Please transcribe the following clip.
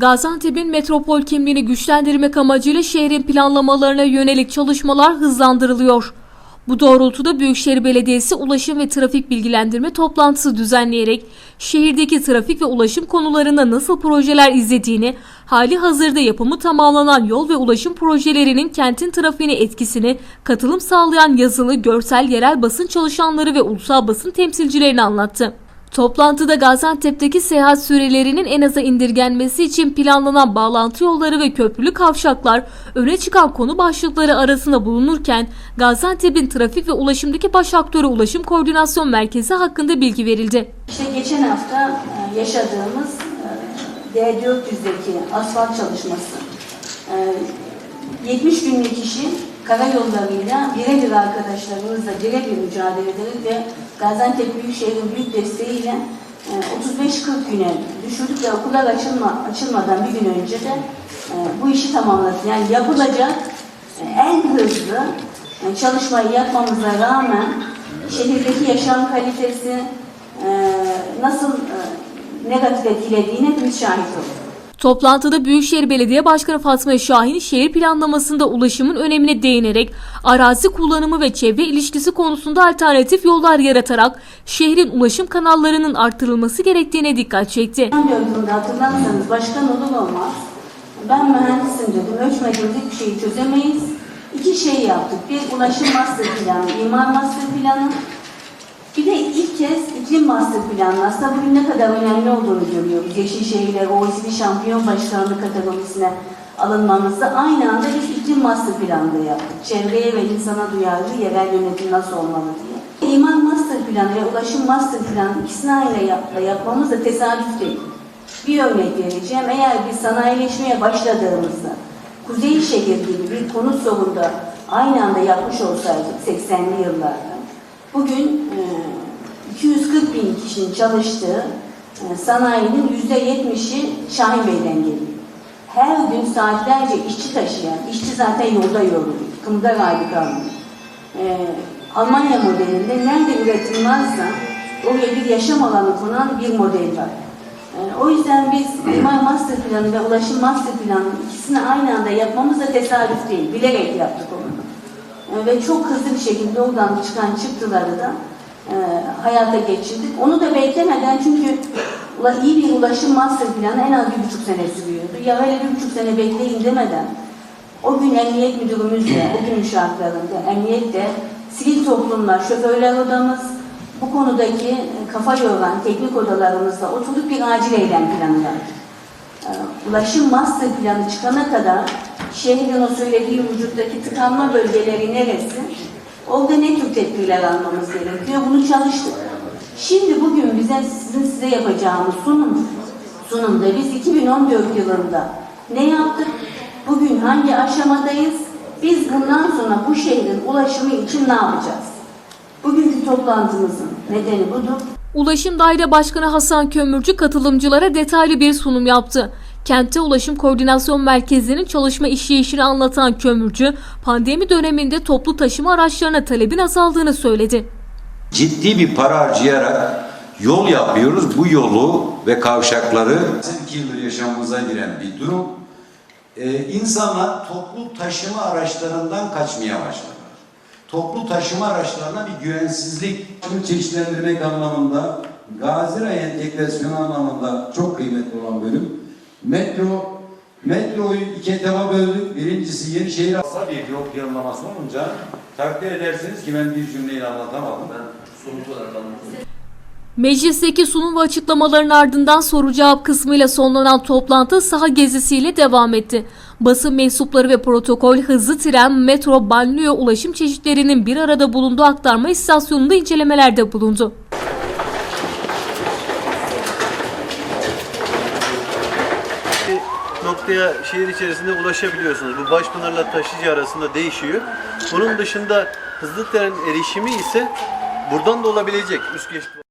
Gaziantep'in metropol kimliğini güçlendirmek amacıyla şehrin planlamalarına yönelik çalışmalar hızlandırılıyor. Bu doğrultuda Büyükşehir Belediyesi ulaşım ve trafik bilgilendirme toplantısı düzenleyerek şehirdeki trafik ve ulaşım konularında nasıl projeler izlediğini, hali hazırda yapımı tamamlanan yol ve ulaşım projelerinin kentin trafiğine etkisini, katılım sağlayan yazılı, görsel, yerel basın çalışanları ve ulusal basın temsilcilerini anlattı. Toplantıda Gaziantep'teki seyahat sürelerinin en aza indirgenmesi için planlanan bağlantı yolları ve köprülü kavşaklar öne çıkan konu başlıkları arasında bulunurken Gaziantep'in trafik ve ulaşımdaki baş aktörü Ulaşım Koordinasyon Merkezi hakkında bilgi verildi. İşte geçen hafta e, yaşadığımız e, D400'deki asfalt çalışması. E, 70 günlük işi karayollarıyla birebir arkadaşlarımızla birebir mücadele ederek ve Gaziantep Büyükşehir'in büyük desteğiyle e, 35-40 güne düşürdük ve okullar açılma, açılmadan bir gün önce de e, bu işi tamamladık. Yani yapılacak e, en hızlı e, çalışmayı yapmamıza rağmen şehirdeki yaşam kalitesi e, nasıl e, negatif etkilediğine hepimiz şahit olduk. Toplantıda Büyükşehir Belediye Başkanı Fatma Şahin şehir planlamasında ulaşımın önemine değinerek arazi kullanımı ve çevre ilişkisi konusunda alternatif yollar yaratarak şehrin ulaşım kanallarının artırılması gerektiğine dikkat çekti. 14 hatırlarsanız başkan olur olmaz ben mühendisim dedim ölçmediğimiz hiçbir şeyi çözemeyiz. İki şey yaptık. Bir ulaşım master planı, imar master planı. Bir de ilk kez iklim master planı. Bugün ne kadar önemli olduğunu görüyoruz. Yeşilşehir'e, OECD şampiyon başkanlığı kategorisine alınmamızda aynı anda bir iklim master planı da yaptık. Çevreye ve insana duyarlı yerel yönetim nasıl olmalı diye. İmar master planı ve ulaşım master planı ikisini aynı yap yapmamız da tesadüf değil. Bir örnek vereceğim. Eğer biz sanayileşmeye başladığımızda Kuzey şehir gibi bir konu sorunda aynı anda yapmış olsaydık 80'li yıllarda bugün e, 240 bin kişinin çalıştığı e, sanayinin %70'i Şahin Bey'den geliyor. Her gün saatlerce işçi taşıyan, işçi zaten yolda yoruluyor, kımda gaybi kalmıyor. E, Almanya modelinde nerede üretim varsa oraya bir yaşam alanı konan bir model var. E, O yüzden biz imar master planı ve ulaşım master planı ikisini aynı anda yapmamız da tesadüf değil. Bilerek yaptık onu. E, Ve çok hızlı bir şekilde oradan çıkan çıktıları da e, hayata geçirdik. Onu da beklemeden çünkü iyi bir ulaşım master planı en az bir buçuk sene sürüyordu. Ya öyle bir buçuk sene bekleyin demeden o gün emniyet müdürümüzle, o gün şartlarında emniyette sivil toplumlar, şoförler odamız, bu konudaki e, kafa yoran teknik odalarımızla oturduk bir acil eylem planı. Ee, Ulaşım master planı çıkana kadar şehrin o söylediği vücuttaki tıkanma bölgeleri neresi? Orada ne tür tedbirler almamız gerekiyor? Bunu çalıştık. Şimdi bugün bize sizin size yapacağımız sunum sunumda biz 2014 yılında ne yaptık? Bugün hangi aşamadayız? Biz bundan sonra bu şehrin ulaşımı için ne yapacağız? Bugünkü toplantımızın nedeni budur. Ulaşım Daire Başkanı Hasan Kömürcü katılımcılara detaylı bir sunum yaptı. Kentte Ulaşım Koordinasyon Merkezi'nin çalışma işleyişini anlatan Kömürcü, pandemi döneminde toplu taşıma araçlarına talebin azaldığını söyledi. ciddi bir para harcayarak yol yapıyoruz. Bu yolu ve kavşakları 2 yıldır yaşamımıza giren bir durum. Ee, insanlar toplu taşıma araçlarından kaçmaya başladılar. Toplu taşıma araçlarına bir güvensizlik, çeşitlendirmek anlamında, Gazira entegrasyonu anlamında çok kıymetli olan bölüm. Metro, metroyu iki etaba böldük. Birincisi Yenişehir Kısa bir yol planlaması olunca takdir edersiniz ki ben bir cümleyle anlatamadım. Ben somut olarak anlatayım. Meclisteki sunum ve açıklamaların ardından soru cevap kısmıyla sonlanan toplantı saha gezisiyle devam etti. Basın mensupları ve protokol hızlı tren, metro, banliyö ulaşım çeşitlerinin bir arada bulunduğu aktarma istasyonunda incelemelerde bulundu. bir noktaya şehir içerisinde ulaşabiliyorsunuz. Bu Başpınar'la Taşıcı arasında değişiyor. Bunun dışında hızlı tren erişimi ise buradan da olabilecek. Üst geçit